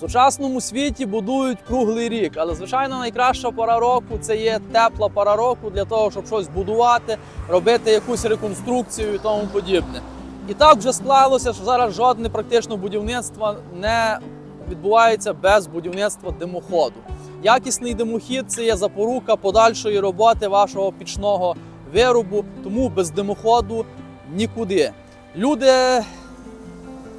В сучасному світі будують круглий рік, але звичайно найкраща пора року це є тепла пора року для того, щоб щось будувати, робити якусь реконструкцію і тому подібне. І так вже склалося, що зараз жодне практично будівництво не відбувається без будівництва димоходу. Якісний димохід це є запорука подальшої роботи вашого пічного виробу, тому без димоходу нікуди. Люди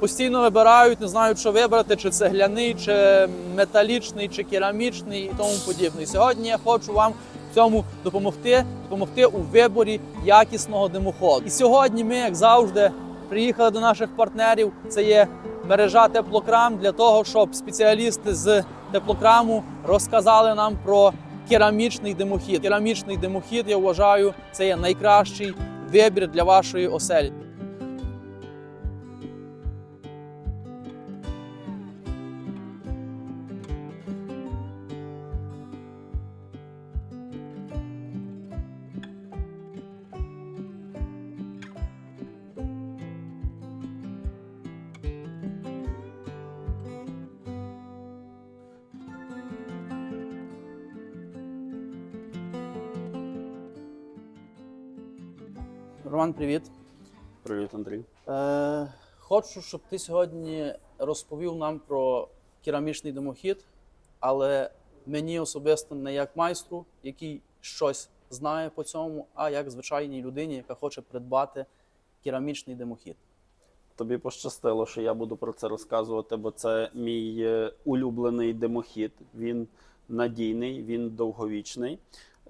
постійно вибирають, не знають, що вибрати, чи цегляний, чи металічний, чи керамічний і тому подібне. Сьогодні я хочу вам в цьому допомогти, допомогти у виборі якісного димоходу. І сьогодні ми, як завжди, приїхали до наших партнерів. Це є мережа теплокрам для того, щоб спеціалісти з теплокраму розказали нам про керамічний димохід. Керамічний димохід, я вважаю, це є найкращий вибір для вашої оселі. Роман, привіт. Привіт, Андрій. Е, хочу, щоб ти сьогодні розповів нам про керамічний димохід, але мені особисто не як майстру, який щось знає по цьому, а як звичайній людині, яка хоче придбати керамічний димохід. Тобі пощастило, що я буду про це розказувати, бо це мій е, улюблений димохід. Він надійний, він довговічний.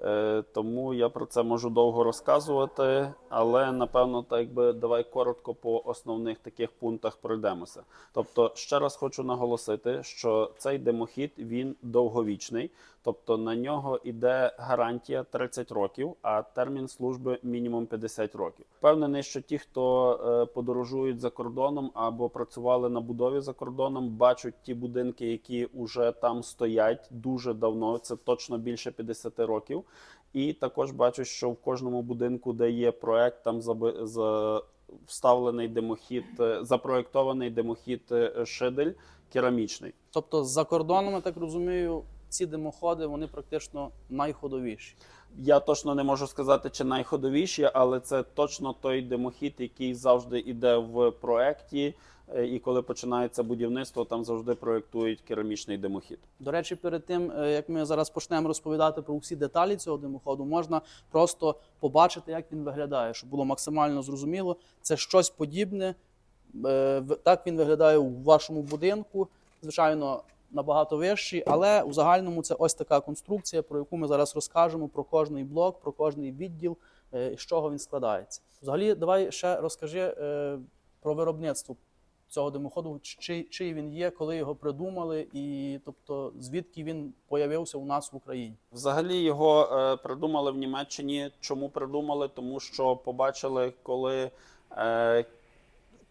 Е, Тому я про це можу довго розказувати, але напевно, так якби давай коротко по основних таких пунктах пройдемося. Тобто, ще раз хочу наголосити, що цей димохід він довговічний, тобто на нього йде гарантія 30 років, а термін служби мінімум 50 років. Впевнений, що ті, хто е, подорожують за кордоном або працювали на будові за кордоном, бачать ті будинки, які вже там стоять дуже давно. Це точно більше 50 років. І також бачу, що в кожному будинку, де є проект, там заби- за вставлений димохід, е, запроектований димохід е, шидель керамічний. Тобто, за кордоном, я так розумію, ці димоходи вони практично найходовіші. Я точно не можу сказати, чи найходовіші, але це точно той димохід, який завжди йде в проекті. е, І коли починається будівництво, там завжди проектують керамічний димохід. До речі, перед тим е, як ми зараз почнемо розповідати про всі деталі цього димоходу, можна просто побачити, як він виглядає, щоб було максимально зрозуміло. Це щось подібне. е, Так він виглядає у вашому будинку. Звичайно, набагато вищий, але у загальному це ось така конструкція, про яку ми зараз розкажемо про кожний блок, про кожний відділ, е, з чого він складається. Взагалі, давай ще розкажи е, про виробництво цього димоходу, чи, чий він є, коли його придумали, і тобто звідки він появився у нас в Україні. Взагалі його е, придумали в Німеччині. Чому придумали? Тому що побачили, коли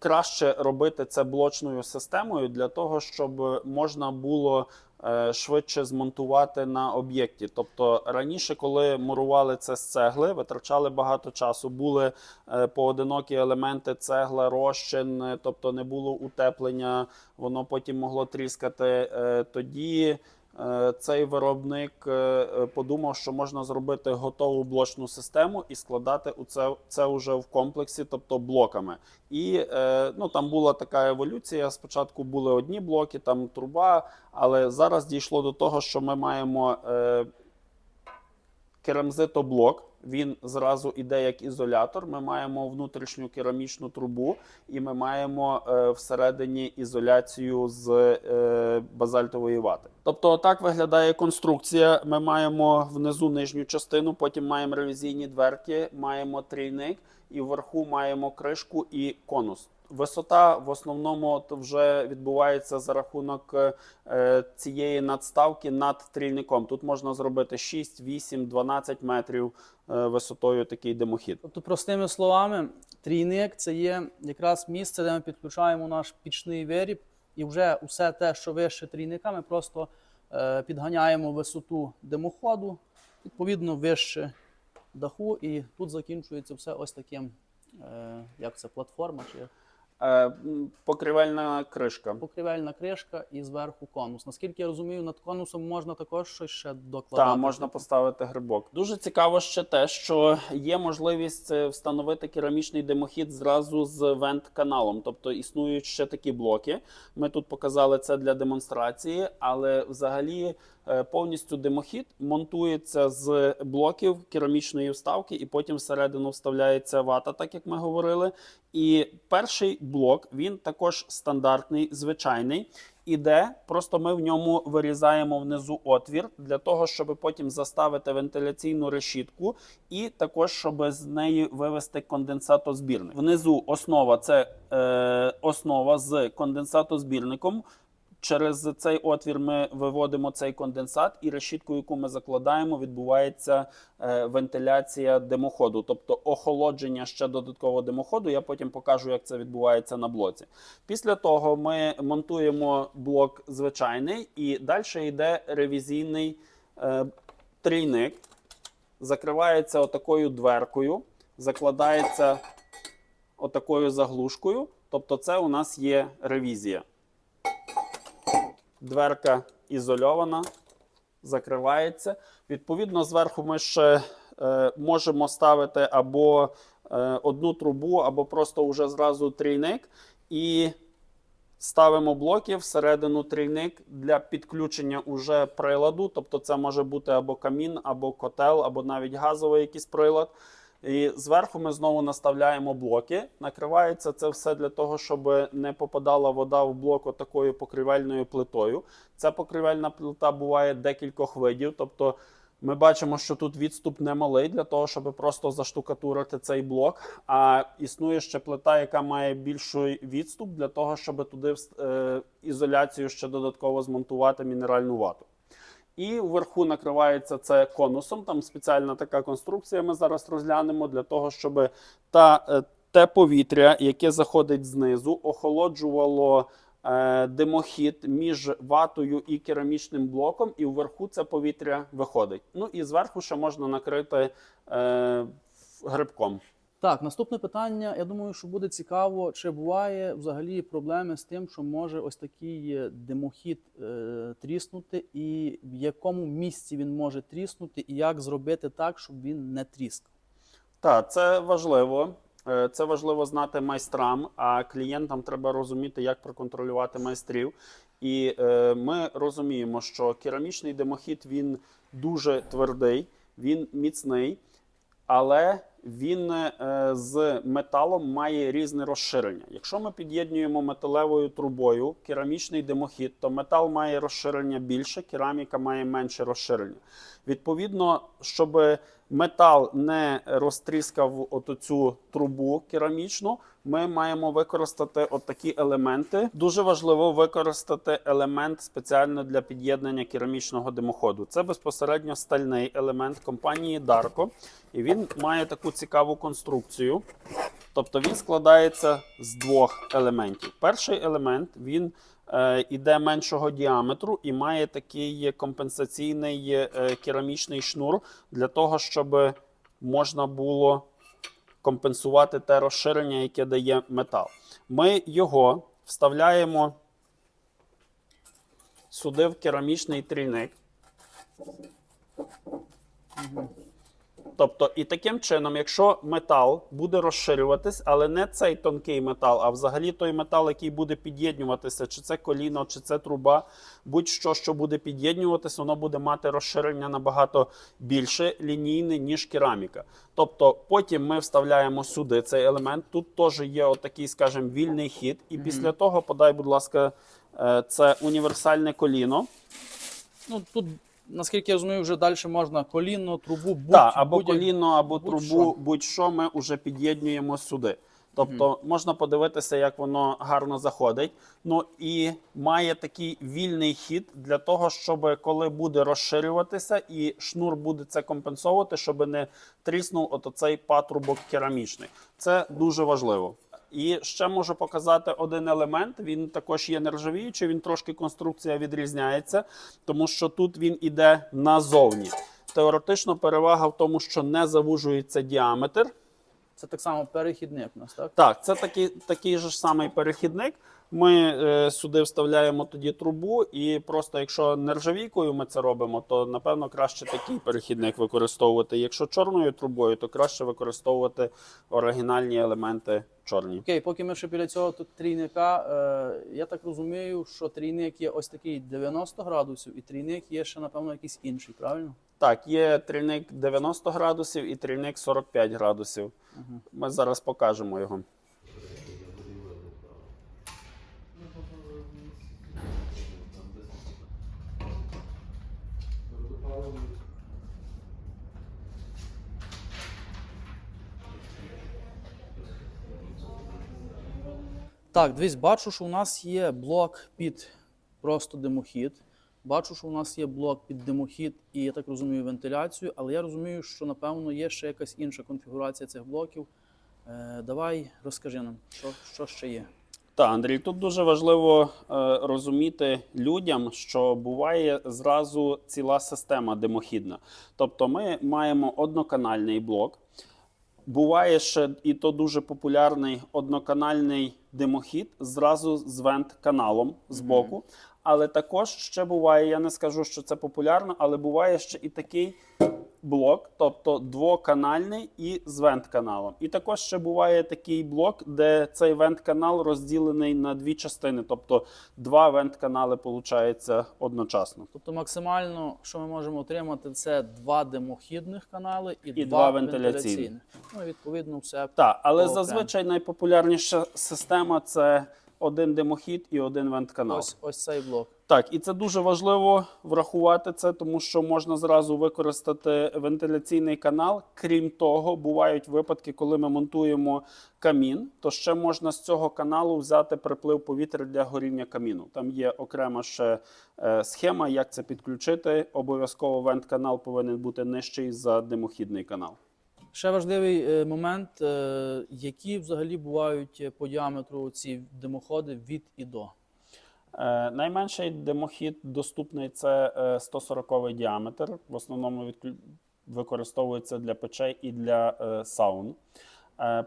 краще робити це блочною системою для того, щоб можна було е, швидше змонтувати на об'єкті. Тобто раніше, коли мурували це з цегли, витрачали багато часу. Були е, поодинокі елементи цегла, розчин, тобто не було утеплення, воно потім могло тріскати. Е, Тоді цей виробник е, е, подумав, що можна зробити готову блочну систему і складати у це, це вже в комплексі, тобто блоками. І е, ну, там була така еволюція. Спочатку були одні блоки, там труба, але зараз дійшло до того, що ми маємо е, керамзитоблок. Він зразу іде як ізолятор. Ми маємо внутрішню керамічну трубу, і ми маємо е, всередині ізоляцію з е, базальтової вати. Тобто, так виглядає конструкція. Ми маємо внизу нижню частину, потім маємо ревізійні дверки, маємо трійник, і вверху маємо кришку і конус. Висота в основному вже відбувається за рахунок е, цієї надставки над трійником. Тут можна зробити 6, 8, 12 метрів е, висотою такий димохід. Тобто, простими словами, трійник це є якраз місце, де ми підключаємо наш пічний виріб, і вже усе те, що вище трійника, ми просто е, підганяємо висоту димоходу, відповідно, вище даху, і тут закінчується все ось таким, як це, платформа чи покривельна кришка. Покривельна кришка і зверху конус. Наскільки я розумію, над конусом можна також щось ще докладати. Так, можна поставити грибок. Дуже цікаво ще те, що є можливість е, встановити керамічний димохід зразу з вент-каналом. Тобто існують ще такі блоки. Ми тут показали це для демонстрації, але взагалі повністю димохід монтується з блоків керамічної вставки, і потім всередину вставляється вата, так як ми говорили. І перший блок він також стандартний, звичайний. Іде, просто ми в ньому вирізаємо внизу отвір для того, щоб потім заставити вентиляційну решітку, і також щоб з неї вивести конденсатозбірник. Внизу основа це е, основа з конденсатозбірником. Через цей отвір ми виводимо цей конденсат, і решітку, яку ми закладаємо, відбувається е, вентиляція димоходу, тобто охолодження ще додаткового димоходу. Я потім покажу, як це відбувається на блоці. Після того ми монтуємо блок звичайний, і далі йде ревізійний е, трійник. Закривається отакою дверкою, закладається отакою заглушкою. Тобто, це у нас є ревізія. Дверка ізольована, закривається. Відповідно, зверху ми ще е, можемо ставити або е, одну трубу, або просто вже зразу трійник. І ставимо блоки всередину трійник для підключення уже приладу. Тобто, це може бути або камін, або котел, або навіть газовий якийсь прилад. І зверху ми знову наставляємо блоки. Накривається це все для того, щоб не попадала вода в блок такою покривельною плитою. Ця покривельна плита буває декількох видів. Тобто ми бачимо, що тут відступ немалий для того, щоб просто заштукатурити цей блок. А існує ще плита, яка має більший відступ для того, щоб туди е, ізоляцію ще додатково змонтувати мінеральну вату. І вверху накривається це конусом. Там спеціальна така конструкція. Ми зараз розглянемо для того, щоб та, е, те повітря, яке заходить знизу, охолоджувало е, димохід між ватою і керамічним блоком, і вверху це повітря виходить. Ну і зверху ще можна накрити е, грибком. Так, наступне питання. Я думаю, що буде цікаво, чи буває взагалі проблеми з тим, що може ось такий е, димохід е, тріснути, і в якому місці він може тріснути, і як зробити так, щоб він не тріскав. Так, це важливо. Е, Це важливо знати майстрам, а клієнтам треба розуміти, як проконтролювати майстрів. І е, ми розуміємо, що керамічний димохід він дуже твердий, він міцний, але він е, з металом має різне розширення. Якщо ми під'єднуємо металевою трубою керамічний димохід, то метал має розширення більше, кераміка має менше розширення. Відповідно, щоб метал не розтріскав оту трубу керамічну, ми маємо використати отакі елементи. Дуже важливо використати елемент спеціально для під'єднання керамічного димоходу. Це безпосередньо стальний елемент компанії Darko. І він має таку цікаву конструкцію. Тобто він складається з двох елементів. Перший елемент він е, іде меншого діаметру і має такий компенсаційний е, керамічний шнур для того, щоб можна було компенсувати те розширення, яке дає метал. Ми його вставляємо сюди в керамічний трійник. Тобто, і таким чином, якщо метал буде розширюватись, але не цей тонкий метал, а взагалі той метал, який буде під'єднуватися, чи це коліно, чи це труба, будь-що, що буде під'єднуватись, воно буде мати розширення набагато більше лінійне, ніж кераміка. Тобто, потім ми вставляємо сюди цей елемент. Тут теж є отакий, скажімо, вільний хід. І після того, подай, будь ласка, е, це універсальне коліно. Ну тут, наскільки я розумію, вже далі можна колінно, трубу, будь, Так, або будь-як- коліно, або будь-що. трубу, будь-що ми вже під'єднуємо сюди. Тобто можна подивитися, як воно гарно заходить. Ну і має такий вільний хід для того, щоб коли буде розширюватися, і шнур буде це компенсовувати, щоб не тріснув от оцей патрубок керамічний. Це дуже важливо. І ще можу показати один елемент. Він також є нержавіючий, він трошки конструкція відрізняється, тому що тут він іде назовні. Теоретично перевага в тому, що не завужується діаметр. Це так само перехідник у нас, так? Так, це такий, такий же ж самий перехідник. Ми е, сюди вставляємо тоді трубу, і просто якщо нержавійкою ми це робимо, то напевно краще такий перехідник використовувати. Якщо чорною трубою, то краще використовувати оригінальні елементи чорні. Окей, поки ми ще біля цього тут трійника, е, я так розумію, що трійник є ось такий 90 градусів, і трійник є ще, напевно, якийсь інший, правильно? Так, є трильник 90 градусів і трильник 45 градусів. Ми зараз покажемо його. Так, дивись, бачу, що у нас є блок під просто димохід. Бачу, що у нас є блок під димохід і я так розумію вентиляцію, але я розумію, що напевно є ще якась інша конфігурація цих блоків. Е, давай розкажи нам, що, що ще є. Так, Андрій, тут дуже важливо е, розуміти людям, що буває зразу ціла система димохідна. Тобто ми маємо одноканальний блок. Буває ще, і то дуже популярний одноканальний димохід зразу з вент-каналом з боку. Але також ще буває, я не скажу, що це популярно, але буває ще і такий блок, тобто двоканальний і з вент-каналом. І також ще буває такий блок, де цей вент-канал розділений на дві частини, тобто два вент-канали получається одночасно. Тобто максимально, що ми можемо отримати, це два димохідних канали і, І два, вентиляційних. вентиляційних. Ну, відповідно, все. Так, але зазвичай найпопулярніша система це один димохід і один вент-канал. Ось, ось цей блок. Так, і це дуже важливо врахувати це, тому що можна зразу використати вентиляційний канал. Крім того, бувають випадки, коли ми монтуємо камін, то ще можна з цього каналу взяти приплив повітря для горіння каміну. Там є окрема ще е, схема, як це підключити. Обов'язково вент-канал повинен бути нижчий за димохідний канал. Ще важливий е, момент, е, які взагалі бувають е, по діаметру ці димоходи від і до. Найменший димохід доступний це е, 140 діаметр. В основному використовується для печей і для саун.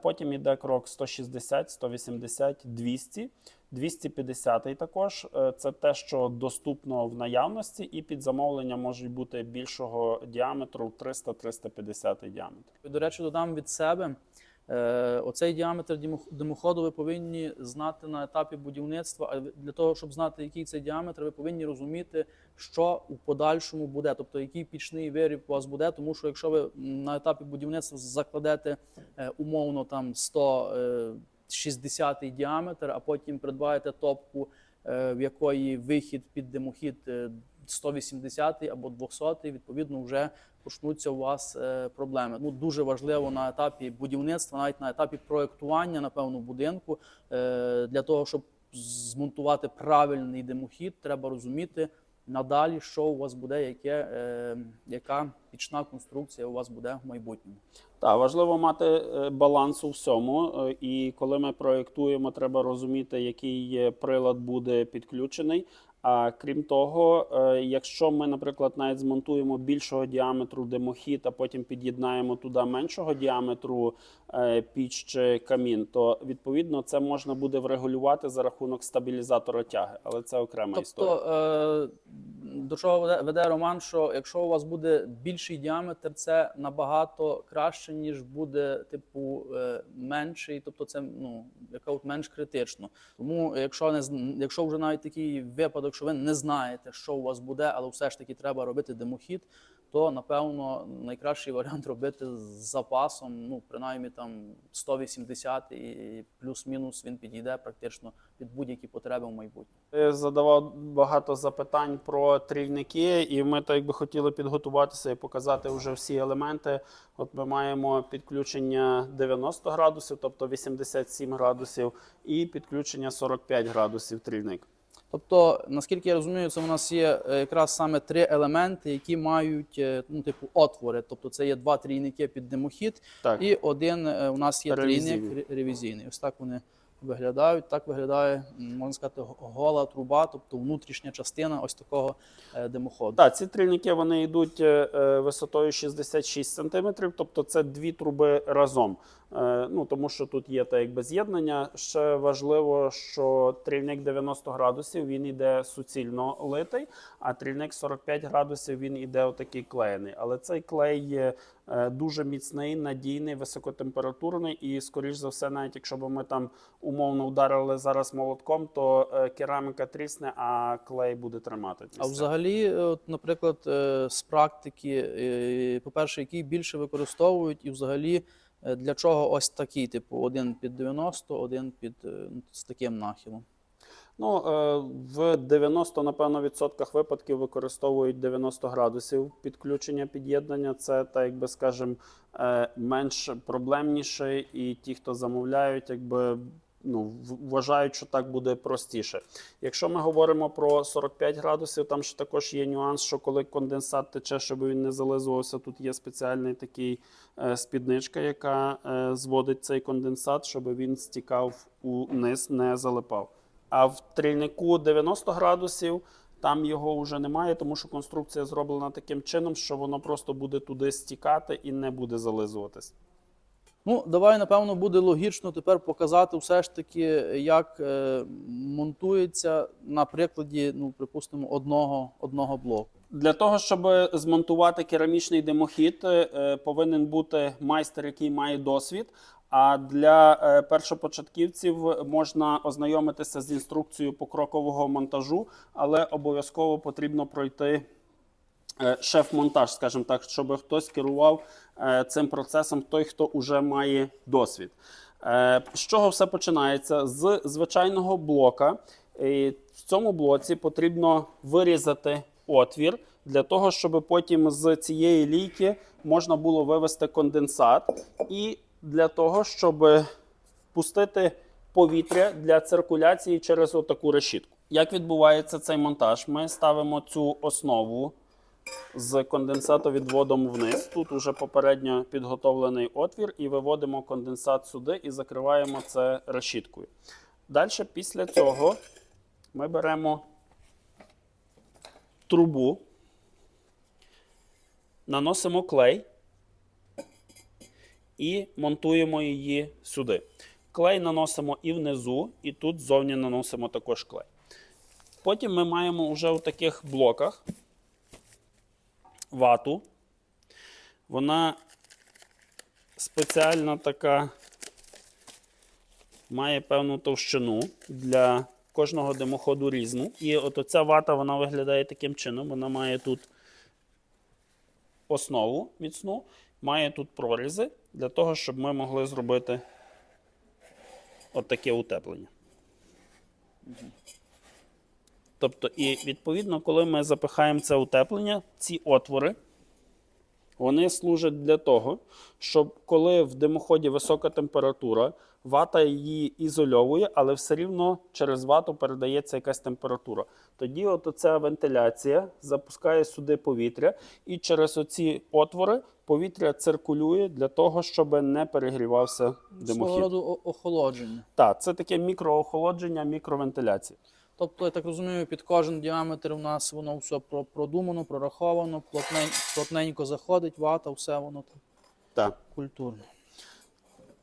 Потім йде крок 160, 180, 200, 250 також. Е, це те, що доступно в наявності, і під замовлення можуть бути більшого діаметру 300-350 діаметр. До речі, додам від себе. Е, Оцей діаметр димоходу ви повинні знати на етапі будівництва. А для того, щоб знати, який це діаметр, ви повинні розуміти, що у подальшому буде, тобто який пічний виріб у вас буде. Тому що якщо ви на етапі будівництва закладете е, умовно там 160 діаметр, а потім придбаєте топку, е, в якої вихід під димохід е, 180 або 200, відповідно, вже почнуться у вас е, проблеми. Ну дуже важливо на етапі будівництва, навіть на етапі проектування, напевно, будинку е, для того, щоб змонтувати правильний димохід, треба розуміти надалі, що у вас буде, яке, е, яка пічна конструкція у вас буде в майбутньому. Так, важливо мати е, баланс у всьому. е, І коли ми проєктуємо, треба розуміти, який прилад буде підключений. А крім того, е, якщо ми, наприклад, навіть змонтуємо більшого діаметру димохід, а потім під'єднаємо туди меншого діаметру піч чи камін, то відповідно це можна буде врегулювати за рахунок стабілізатора тяги, але це окрема історія. Тобто, е, до чого веде, Роман, що якщо у вас буде більший діаметр, це набагато краще, ніж буде, типу, е, менший, тобто це ну, яка от менш критично. Тому, якщо не якщо вже навіть такий випадок, що ви не знаєте, що у вас буде, але все ж таки треба робити димохід, то напевно найкращий варіант робити з запасом, ну принаймні там 180 і плюс-мінус він підійде практично під будь-які потреби в майбутньому. Ти задавав багато запитань про трійники, і ми так якби хотіли підготуватися і показати вже всі елементи. От ми маємо підключення 90 градусів, тобто 87 градусів, і підключення 45 градусів трійник. Тобто, наскільки я розумію, це у нас є е, якраз саме три елементи, які мають е, ну, типу отвори. Тобто це є два трійники під димохід, Так, і один е, у нас є Ревізійний. трійник ревізійний. Ось так вони виглядають. Так виглядає, можна сказати, гола труба, тобто внутрішня частина ось такого димоходу. Так, ці трильники вони йдуть висотою 66 см, тобто це дві труби разом. Е, Ну, тому що тут є та якби з'єднання. Ще важливо, що трильник 90 градусів він йде суцільно литий, а трильник 45 градусів він йде отакий клеєний. Але цей клей є е, дуже міцний, надійний, високотемпературний, і, скоріш за все, навіть якщо б ми там умовно ударили зараз молотком, то е, кераміка трісне, а клей буде тримати. А взагалі, от, наприклад, з практики, по-перше, який більше використовують, і взагалі для чого ось такий, типу, один під 90, один під е, ну, з таким нахилом. Ну, е, в 90, напевно, відсотках випадків використовують 90 градусів підключення під'єднання. Це, так якби скажемо, е, менш проблемніше, і ті, хто замовляють, якби. Ну, вважають, що так буде простіше. Якщо ми говоримо про 45 градусів, там ще також є нюанс, що коли конденсат тече, щоб він не зализувався, тут є спеціальний такий е, спідничка, яка е, зводить цей конденсат, щоб він стікав униз, не залипав. А в трильнику 90 градусів там його вже немає, тому що конструкція зроблена таким чином, що воно просто буде туди стікати і не буде зализуватись. Ну, давай, напевно, буде логічно тепер показати все ж таки, як е, монтується на прикладі, ну, припустимо, одного, одного блоку. Для того, щоб змонтувати керамічний димохід, е, повинен бути майстер, який має досвід. А для е, першопочатківців можна ознайомитися з інструкцією покрокового монтажу, але обов'язково потрібно пройти шеф-монтаж, скажімо так, щоб хтось керував е, цим процесом, той, хто вже має досвід. Е, З чого все починається? З звичайного блока. І В цьому блоці потрібно вирізати отвір для того, щоб потім з цієї лійки можна було вивести конденсат, і для того, щоб пустити повітря для циркуляції через отаку решітку. Як відбувається цей монтаж? Ми ставимо цю основу з конденсатовідводом вниз. Тут уже попередньо підготовлений отвір, і виводимо конденсат сюди і закриваємо це решіткою. Далі, після цього, ми беремо трубу, наносимо клей і монтуємо її сюди. Клей наносимо і внизу, і тут ззовні наносимо також клей. Потім ми маємо вже у таких блоках вату. Вона спеціальна така, має певну товщину для кожного димоходу різну. І от оця вата вона виглядає таким чином. Вона має тут основу міцну, має тут прорізи для того, щоб ми могли зробити от таке утеплення. Тобто, і відповідно, коли ми запихаємо це утеплення, ці отвори, вони служать для того, щоб коли в димоході висока температура, вата її ізольовує, але все рівно через вату передається якась температура. Тоді от оця вентиляція запускає сюди повітря, і через оці отвори повітря циркулює для того, щоб не перегрівався Свого димохід. роду охолодження. Так, це таке мікроохолодження, мікровентиляція. Тобто, я так розумію, під кожен діаметр у нас воно все продумано, прораховано, плотнень, плотненько заходить, вата, все воно так Так. культурно.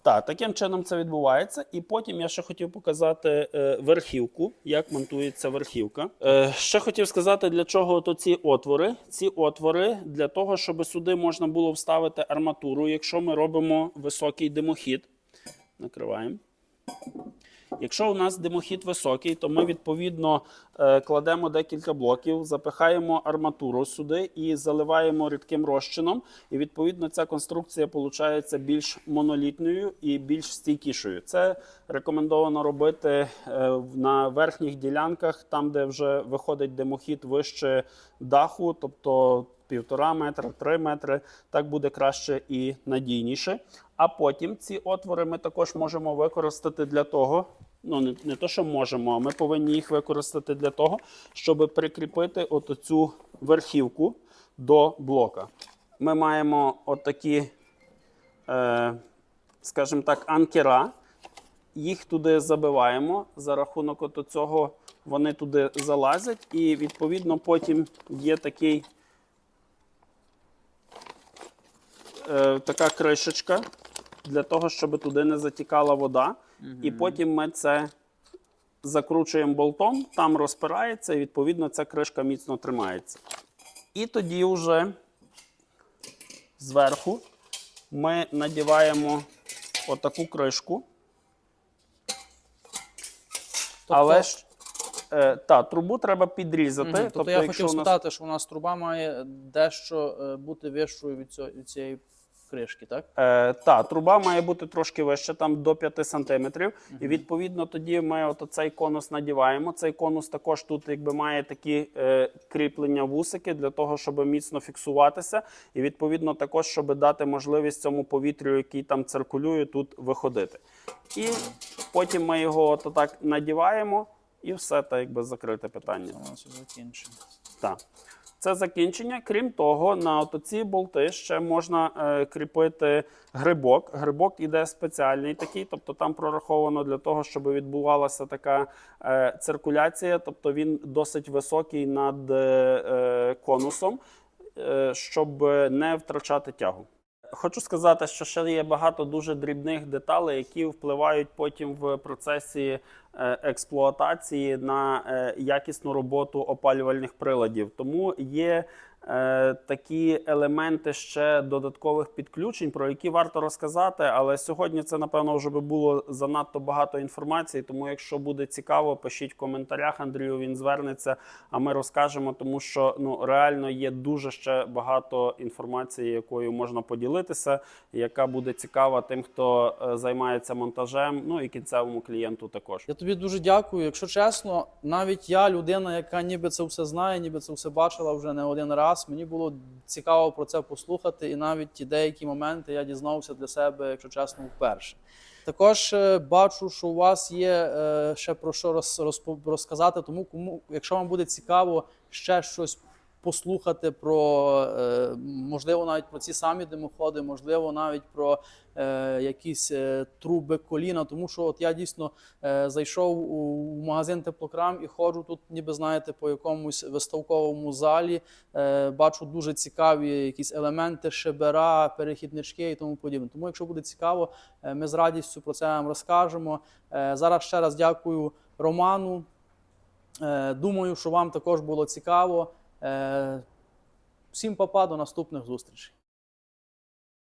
Так, таким чином це відбувається. І потім я ще хотів показати е, верхівку, як монтується верхівка. Е, ще хотів сказати, для чого то ці отвори. Ці отвори для того, щоб сюди можна було вставити арматуру, якщо ми робимо високий димохід. Накриваємо. Якщо у нас димохід високий, то ми відповідно е, кладемо декілька блоків, запихаємо арматуру сюди і заливаємо рідким розчином. І відповідно ця конструкція виходить більш монолітною і більш стійкішою. Це рекомендовано робити е, на верхніх ділянках, там де вже виходить димохід вище даху, тобто півтора метра, три метри. Так буде краще і надійніше. А потім ці отвори ми також можемо використати для того. Ну, не, не то, що можемо, а ми повинні їх використати для того, щоб прикріпити от цю верхівку до блока. Ми маємо отакі, е, скажімо так, анкера, їх туди забиваємо. За рахунок от цього вони туди залазять, і відповідно потім є такий. Е, така кришечка для того, щоб туди не затікала вода. І потім ми це закручуємо болтом, там розпирається, і відповідно ця кришка міцно тримається. І тоді вже зверху ми надіваємо отаку кришку. Але ж е, та, трубу треба підрізати. Мгм. Тобто, я якщо хотів нас- спитати, що у нас труба має дещо е, бути вищою від, цього, від цієї кришки, так? Е, та, труба має бути трошки вища, там до 5 сантиметрів. І відповідно тоді ми от цей конус надіваємо. Цей конус також тут якби має такі е, кріплення вусики для того, щоб міцно фіксуватися. І відповідно також, щоб дати можливість цьому повітрю, який там циркулює, тут виходити. І потім ми його от так надіваємо, і все так якби закрите питання. Це у нас закінчимо. Так. Це закінчення. Крім того, на ці болти ще можна е, кріпити грибок. Грибок іде спеціальний такий, тобто там прораховано для того, щоб відбувалася така е, циркуляція, тобто він досить високий над е, конусом, щоб не втрачати тягу. Хочу сказати, що ще є багато дуже дрібних деталей, які впливають потім в процесі е, експлуатації на е, якісну роботу опалювальних приладів. Тому є такі елементи ще додаткових підключень, про які варто розказати. Але сьогодні це напевно вже би було занадто багато інформації. Тому, якщо буде цікаво, пишіть в коментарях. Андрію він звернеться, а ми розкажемо, тому що ну реально є дуже ще багато інформації, якою можна поділитися, яка буде цікава тим, хто е, займається монтажем, ну і кінцевому клієнту також. Я тобі дуже дякую. Якщо чесно, навіть я, людина, яка ніби це все знає, ніби це все бачила вже не один раз. Мені було цікаво про це послухати, і навіть ті деякі моменти я дізнався для себе, якщо чесно, вперше. Також е, бачу, що у вас є е, ще про що розказати. Тому, кому, якщо вам буде цікаво ще щось послухати про е, можливо навіть про ці самі димоходи, можливо, навіть про е, якісь е, труби коліна. Тому що от я дійсно зайшов у магазин теплокрам і ходжу тут, ніби знаєте, по якомусь виставковому залі. Бачу дуже цікаві якісь елементи, шибера, перехіднички і тому подібне. Тому, якщо буде цікаво, ми з радістю про це вам розкажемо. Зараз ще раз дякую Роману. Думаю, що вам також було цікаво. Е, Всім папа, до наступних зустрічей.